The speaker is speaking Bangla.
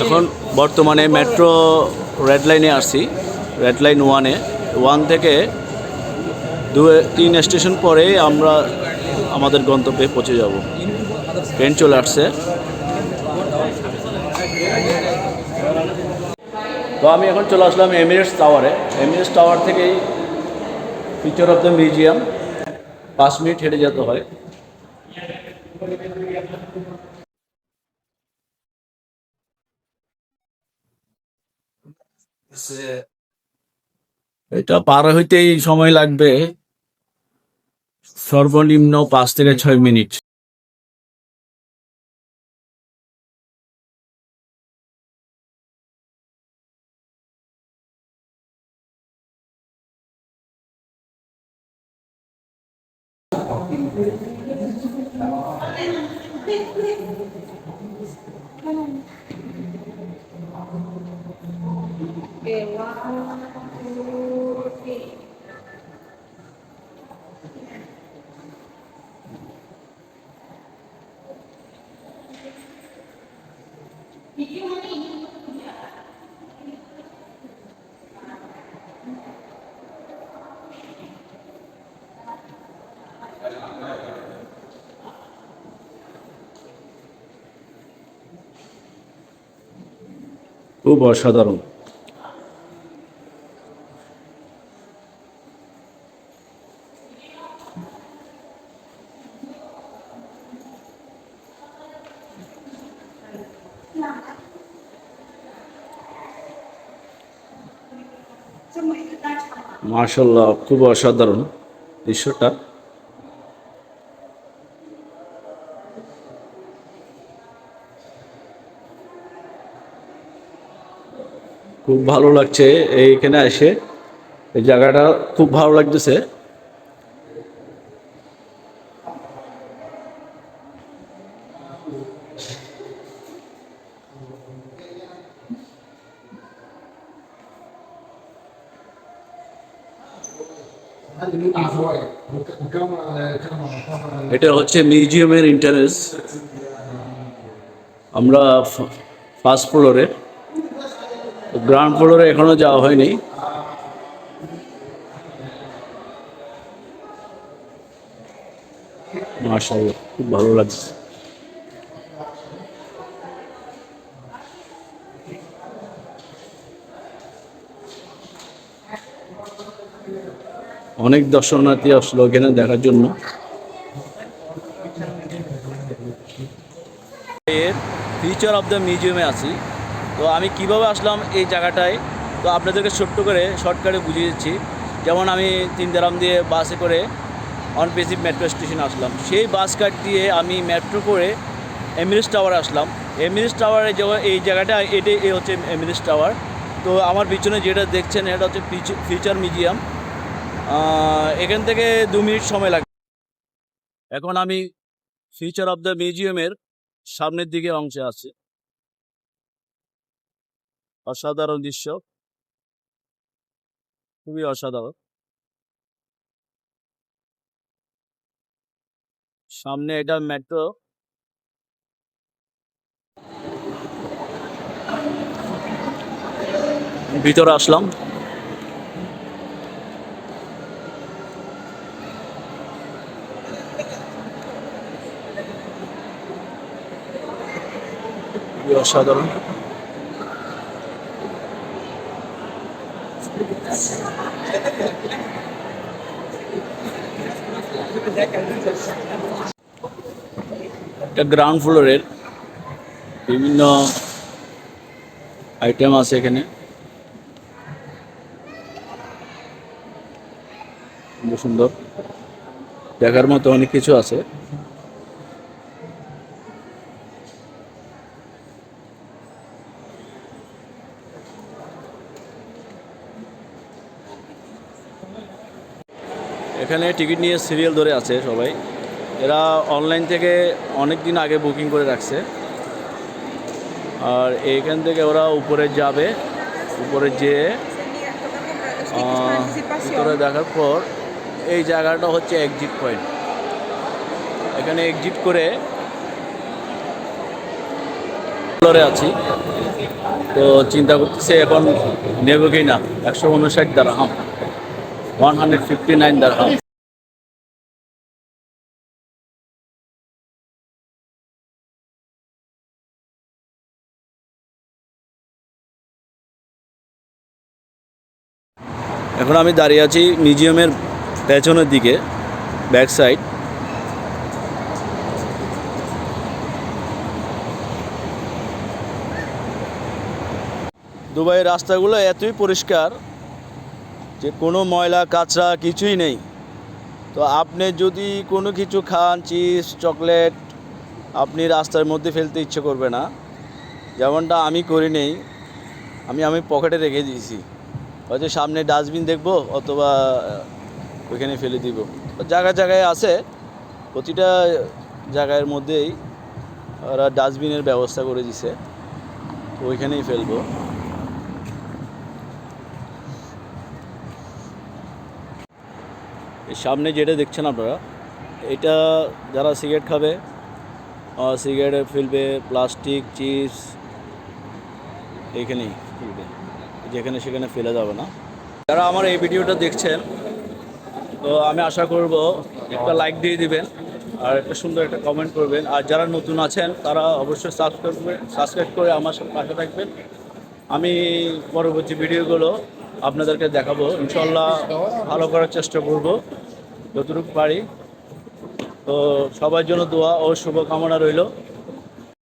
এখন বর্তমানে মেট্রো রেড লাইনে আসছি, রেড লাইন ওয়ানে ওয়ান থেকে দু তিন স্টেশন পরে আমরা আমাদের গন্তব্যে পৌঁছে যাব। ট্রেন চলে আসছে। তো আমি এখন চলে আসলাম এমিরেটস টাওয়ারে এমিরেটস টাওয়ার থেকেই ফিচার অফ দ্য মিউজিয়াম পাঁচ মিনিট হেঁটে যেতে হয়। এটা পার হইতেই সময় লাগবে। সর্বনিম্ন পাঁচ থেকে ছয় মিনিট। খুব অসাধারণ। মার্শাল্লাহ খুব অসাধারণ দৃশ্যটা। খুব ভালো লাগছে এইখানে এসে। এই জায়গাটা খুব ভালো লাগতেছে। এটা হচ্ছে মিউজিয়ামের ইন্টারেস্ট আমরা ফার্স্ট ফ্লোরে গ্রাউন্ড ফ্লোরে এখনও যাওয়া হয়নি। মার্শাল খুব ভালো লাগছে। অনেক দর্শনার্থী আসলো এখানে দেখার জন্য। এর ফিচার অফ দ্য মিউজিয়ামে আছি। তো আমি কীভাবে আসলাম এই জায়গাটায়? তো আপনাদেরকে ছোট্ট করে শর্টকাটে বুঝিয়ে দিচ্ছি। যেমন আমি তিনদারাম দিয়ে বাসে করে অনপেসিভ মেট্রো স্টেশন আসলাম। সেই বাস কাট দিয়ে আমি মেট্রো করে এমিরেটস টাওয়ার আসলাম। এমিরেটস টাওয়ারে যে এই জায়গাটা এ হচ্ছে এমিরেটস টাওয়ার তো আমার পিছনে যেটা দেখছেন, এটা হচ্ছে ফিউচার মিউজিয়াম এখান থেকে দু মিনিট সময় লাগবে। এখন আমি ফিউচার অফ দ্য মিউজিয়ামের সামনের দিকে অংশে আছে। অসাধারণ দৃশ্য। খুবই অসাধারণ। সামনে এটা মেট্রো ভিতরে আসলাম। খুবই অসাধারণ। এটা গ্রাউন্ড ফ্লোরের বিভিন্ন আইটেম আছে এখানে। সুন্দর। দেখার মতো অনেক কিছু আছে। এখানে টিকিট নিয়ে সিরিয়াল ধরে আছে সবাই। এরা অনলাইন থেকে অনেক দিন আগে বুকিং করে রাখছে। আর এখান থেকে ওরা উপরে যাবে, উপরে যেয়ে ভিতরে দেখার পর এই জায়গাটা হচ্ছে এক্সিট পয়েন্ট এখানে এক্সিট করে ফ্লোরে আছি। তো চিন্তা করতেছে এখন নেব কি না একশো উনষাট দ্বারা হ্যাঁ 159 dirham. এখন আমি দাঁড়িয়ে আছি মিউজিয়ামের পেছনের দিকে ব্যাক সাইড দুবাইয়ের রাস্তাগুলো এতই পরিষ্কার যে কোনো ময়লা, কাঁচরা কিছুই নেই। তো আপনি যদি কোনো কিছু খান চিপস চকলেট, আপনি রাস্তার মধ্যে ফেলতে ইচ্ছে করবে না। যেমনটা আমি করি নেই, আমি আমি পকেটে রেখে দিয়েছি। হয়তো সামনে ডাস্টবিন দেখব অথবা, ওইখানে ফেলে দিব। জায়গায় জায়গায় আছে, প্রতিটা জায়গার মধ্যেই ওরা ডাস্টবিনের ব্যবস্থা করে দিছে। ওইখানেই ফেলব। সামনে যেটা দেখছেন আপনারা, এটা যারা সিগারেট খাবে সিগারেট ফেলবে, প্লাস্টিক, চিপস এইখানেই ফেলবে, যেখানে সেখানে ফেলে যাবে না। যারা আমার এই ভিডিওটা দেখছেন, তো আমি আশা করব একটা লাইক দিয়ে দিবেন আর একটা সুন্দর একটা কমেন্ট করবেন। আর যারা নতুন আছেন, তারা অবশ্যই সাবস্ক্রাইব করে সাবস্ক্রাইব করে আমার সাথে পাশে থাকবেন। আমি পরবর্তী ভিডিওগুলো আপনাদেরকে দেখাবো। ইনশাল্লাহ ভালো করার চেষ্টা করব, যতটুকু পারি। তো সবার জন্য দোয়া ও শুভকামনা রইল।